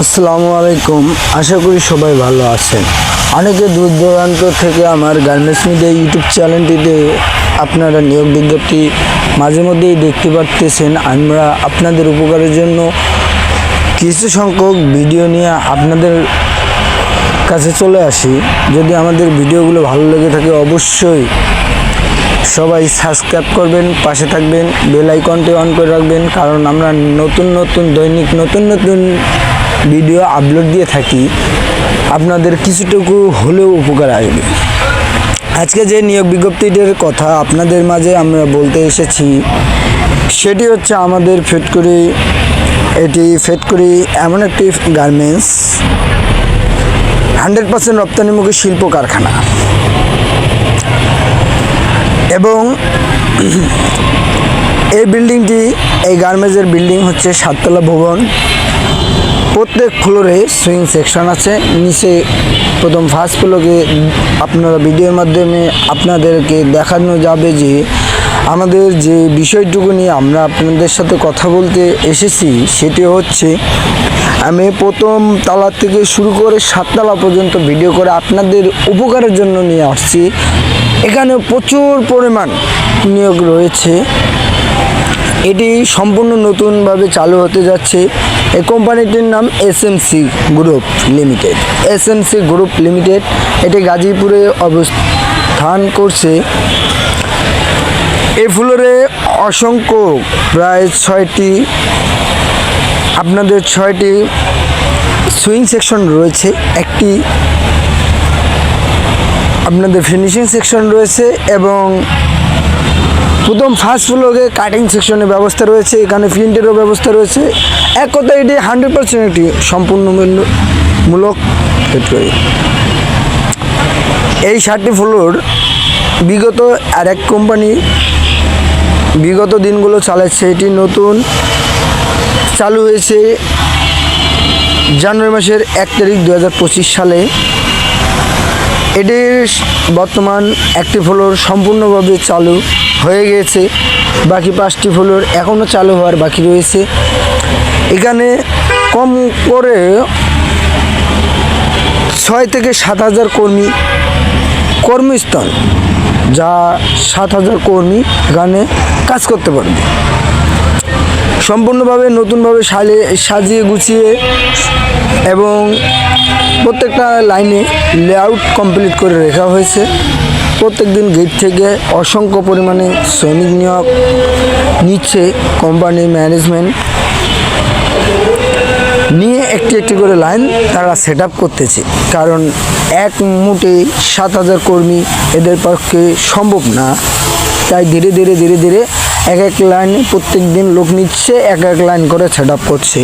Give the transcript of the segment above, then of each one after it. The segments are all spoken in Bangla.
আসসালামু আলাইকুম। আশা করি সবাই ভালো আছেন। অনেকে দূর দূরান্ত থেকে আমার গার্মেন্টস মিডিয়া ইউটিউব চ্যানেলটিতে আপনারা নিয়োগ বিজ্ঞপ্তি মাঝে মধ্যেই দেখতে পারতেছেন। আমরা আপনাদের উপকারের জন্য কিছু সংখ্যক ভিডিও নিয়ে আপনাদের কাছে চলে আসি। যদি আমাদের ভিডিওগুলো ভালো লেগে থাকে অবশ্যই সবাই সাবস্ক্রাইব করবেন, পাশে থাকবেন বেল আইকনটি অন করে রাখবেন, কারণ আমরা নতুন নতুন দৈনিক, নতুন নতুন ভিডিও আপলোড দিয়ে থাকি, আপনাদের কিছুটুকু হলেও উপকার আসবে। আজকে যে নিয়োগ বিজ্ঞপ্তিটির কথা আপনাদের মাঝে আমরা বলতে এসেছি, সেটি হচ্ছে আমাদের ফেটকুরি এটি ফেটকুরি এমন একটি গার্মেন্টস হান্ড্রেড পার্সেন্ট রপ্তানিমুখী শিল্প কারখানা। এবং এই বিল্ডিংটি এই গার্মেন্টসের বিল্ডিং হচ্ছে সাততলা ভবন। প্রত্যেক ফ্লোরে সুইং সেকশন আছে। নিচে প্রথম ফার্স্ট ফ্লোরে আপনারা ভিডিওর মাধ্যমে আপনাদেরকে দেখানো যাবে যে আমাদের যে বিষয়টুকু নিয়ে আমরা আপনাদের সাথে কথা বলতে এসেছি, সেটি হচ্ছে আমি প্রথম তালা থেকে শুরু করে সাততলা পর্যন্ত ভিডিও করে আপনাদের উপকারের জন্য নিয়ে আসছি। এখানে প্রচুর পরিমাণ নিয়োগ রয়েছে। এটি সম্পূর্ণ নতুনভাবে চালু হতে যাচ্ছে। এই কোম্পানিটির নাম SMC group limited SMC group limited এটি গাজীপুরে অবস্থান করছে। এই ফ্লোরে অসংখ্য প্রায় ছয়টি, আপনাদের ছয়টি সুইং সেকশন রয়েছে। একটি আপনাদের ফিনিশিং সেকশন রয়েছে এবং প্রথম ফার্স্ট ফ্লোরে কাটিং সেকশনের ব্যবস্থা রয়েছে, এখানে প্রিন্টেরও ব্যবস্থা রয়েছে। এক কথায় এটি হান্ড্রেড পার্সেন্ট একটি সম্পূর্ণ মূলক ফ্যাক্টরি এই সাতটি ফ্লোর বিগত আর এক কোম্পানি বিগত দিনগুলো চালাচ্ছে। এটি নতুন, চালু হয়েছে জানুয়ারি মাসের এক তারিখ দু হাজার পঁচিশ সালে। এটির বর্তমান একটি ফ্লোর সম্পূর্ণভাবে চালু। হয়ে গিয়েছে। বাকি পাঁচটি ফ্লোর এখনও চালু হওয়ার বাকি রয়েছে। এখানে কম করে ছয় থেকে সাত হাজার কর্মী কর্মস্থল, যা সাত হাজার কর্মী এখানে কাজ করতে পারবে। সম্পূর্ণভাবে নতুনভাবে সাজিয়ে গুছিয়ে এবং প্রত্যেকটা লাইনে লেআউট কমপ্লিট করে রাখা হয়েছে। প্রত্যেক দিন গেট থেকে অসংখ্য পরিমাণে শ্রমিক নিয়োগ নিচ্ছে কোম্পানির ম্যানেজমেন্ট নিয়ে একটি একটি করে লাইন তারা সেট করতেছে। কারণ এক মুটে সাত হাজার কর্মী এদের পক্ষে সম্ভব না। তাই ধীরে ধীরে ধীরে ধীরে এক এক লাইনে প্রত্যেক দিন লোক নিচ্ছে, এক এক লাইন করে সেট করছে।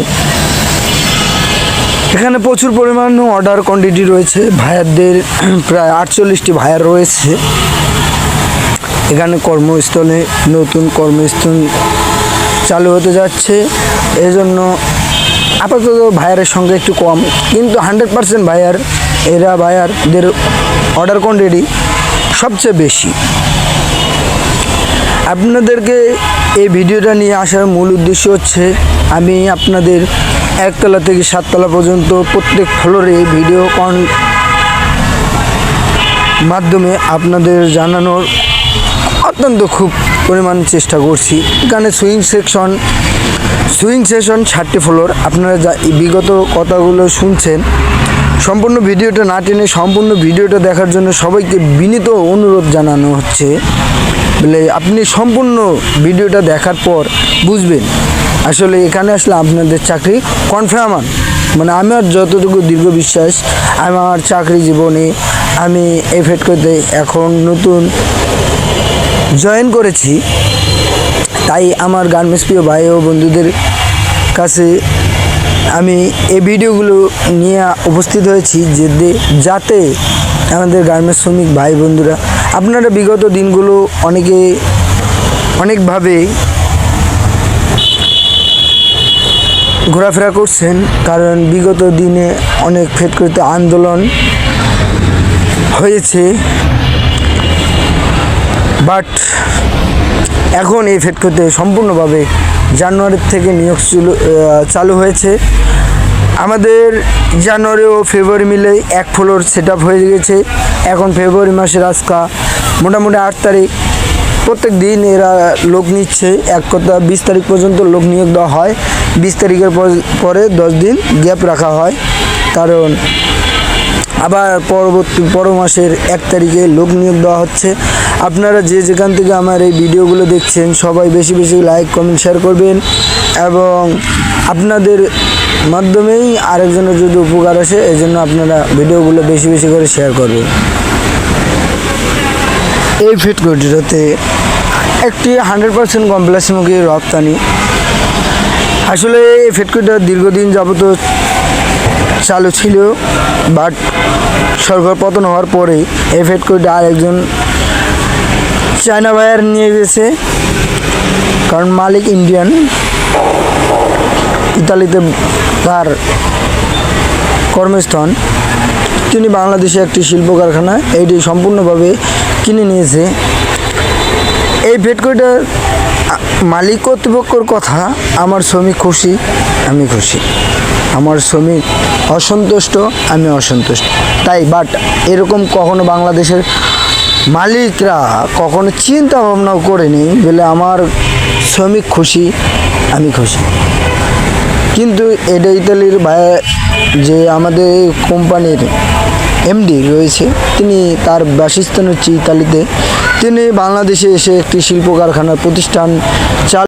এখানে প্রচুর পরিমাণ অর্ডার কোয়ান্টিটি রয়েছে। ভাইয়ারদের প্রায় আটচল্লিশটি ভাইয়ার রয়েছে। এখানে কর্মস্থলে নতুন কর্মস্থল চালু হতে যাচ্ছে। এজন্য আপাতত ভাইয়ারের সঙ্গে একটু কম। কিন্তু হান্ড্রেড পার্সেন্ট ভাইয়ার, এরা ভাইয়ারদের অর্ডার কোয়ান্টিটি সবচেয়ে বেশি। আপনাদেরকে এই ভিডিওটা নিয়ে আসার মূল উদ্দেশ্য হচ্ছে, আমি আপনাদের একতলা থেকে সাততলা পর্যন্ত প্রত্যেক ফ্লোরে ভিডিও কন মাধ্যমে আপনাদের জানানোর অত্যন্ত খুব পরিমাণ চেষ্টা করছি। এখানে সুইং সেকশন সুইং সেকশন ষাটটি ফ্লোর। আপনারা যা বিগত কথাগুলো শুনছেন, সম্পূর্ণ ভিডিওটা না টেনে সম্পূর্ণ ভিডিওটা দেখার জন্য সবাইকে বিনীত অনুরোধ জানানো হচ্ছে। বলে আপনি সম্পূর্ণ ভিডিওটা দেখার পর বুঝবেন আসলে এখানে আসলে আপনাদের চাকরি কনফার্ম মানে আমার যতটুকু দীর্ঘ বিশ্বাস আমার চাকরি জীবনে আমি এফেক্ট করতে এখন নতুন জয়েন করেছি। তাই আমার গার্মেন্টস প্রিয় ভাই ও বন্ধুদের কাছে আমি এই ভিডিওগুলো নিয়ে উপস্থিত হয়েছি যে যাতে আমাদের গার্মেন্টস শ্রমিক ভাই বন্ধুরা, আপনারা বিগত দিনগুলো অনেকে অনেকভাবে ঘোরাফেরা করছেন, কারণ বিগত দিনে অনেক ফেটকৃত আন্দোলন হয়েছে। বাট এখন এই ফেটকোতে সম্পূর্ণভাবে জানুয়ারির থেকে নিয়োগ চুলো- হয়েছে। আমাদের জানুয়ারি ও ফেব্রুয়ারি মিলে এক ফ্লোর সেট হয়ে গেছে। এখন ফেব্রুয়ারি মাসের আজকা মোটামুটি আট তারিখ প্রত্যেক দিন এরা লোক নিচ্ছে। এক কথা, বিশ তারিখ পর্যন্ত লোক নিয়োগ দেওয়া হয়। বিশ তারিখের পর- দশ দিন গ্যাপ রাখা হয়। কারণ আবার পরবর্তী পর মাসের এক তারিখে লোক নিয়োগ দেওয়া হচ্ছে। আপনারা যে যেখান থেকে আমার এই ভিডিওগুলো দেখছেন, সবাই বেশি বেশি লাইক কমেন্ট শেয়ার করবেন এবং আপনাদের মাধ্যমেই আরেকজনের যদি উপকার আসে এই জন্য আপনারা ভিডিওগুলো বেশি বেশি করে শেয়ার করবেন। এই ফিটকোটিটাতে একটি হান্ড্রেড পার্সেন্ট কমপ্লেক্সমুখী রপ্তানি। আসলে এই ফিটকোটিটা দীর্ঘদিন যাবত চালু ছিল বাট সরকার পতন হওয়ার পরে এই ফেটকোটা আরেকজন চায়না ভাইয়ার নিয়ে গেছে। কারণ মালিক ইন্ডিয়ান, ইতালিতে তার কর্মস্থান তিনি বাংলাদেশে একটি শিল্প কারখানা এইটি সম্পূর্ণভাবে কিনে নিয়েছে। এই ফেটকোটার মালিক কর্তৃপক্ষর কথা, আমার শ্রমিক খুশি, আমি খুশি। আমার শ্রমিক অসন্তুষ্ট, আমি অসন্তুষ্ট। তাই বাট এরকম কখনো বাংলাদেশের মালিকরা কখনো চিন্তা ভাবনাও করেনি বলে আমার শ্রমিক খুশি, আমি খুশি। কিন্তু এটা ইতালির ভাই, যে আমাদের কোম্পানির এমডি রয়েছে, তিনি তার বাসস্থান হচ্ছে ইতালিতে। তিনি বাংলাদেশে এসে একটি শিল্প কারখানার প্রতিষ্ঠান চালু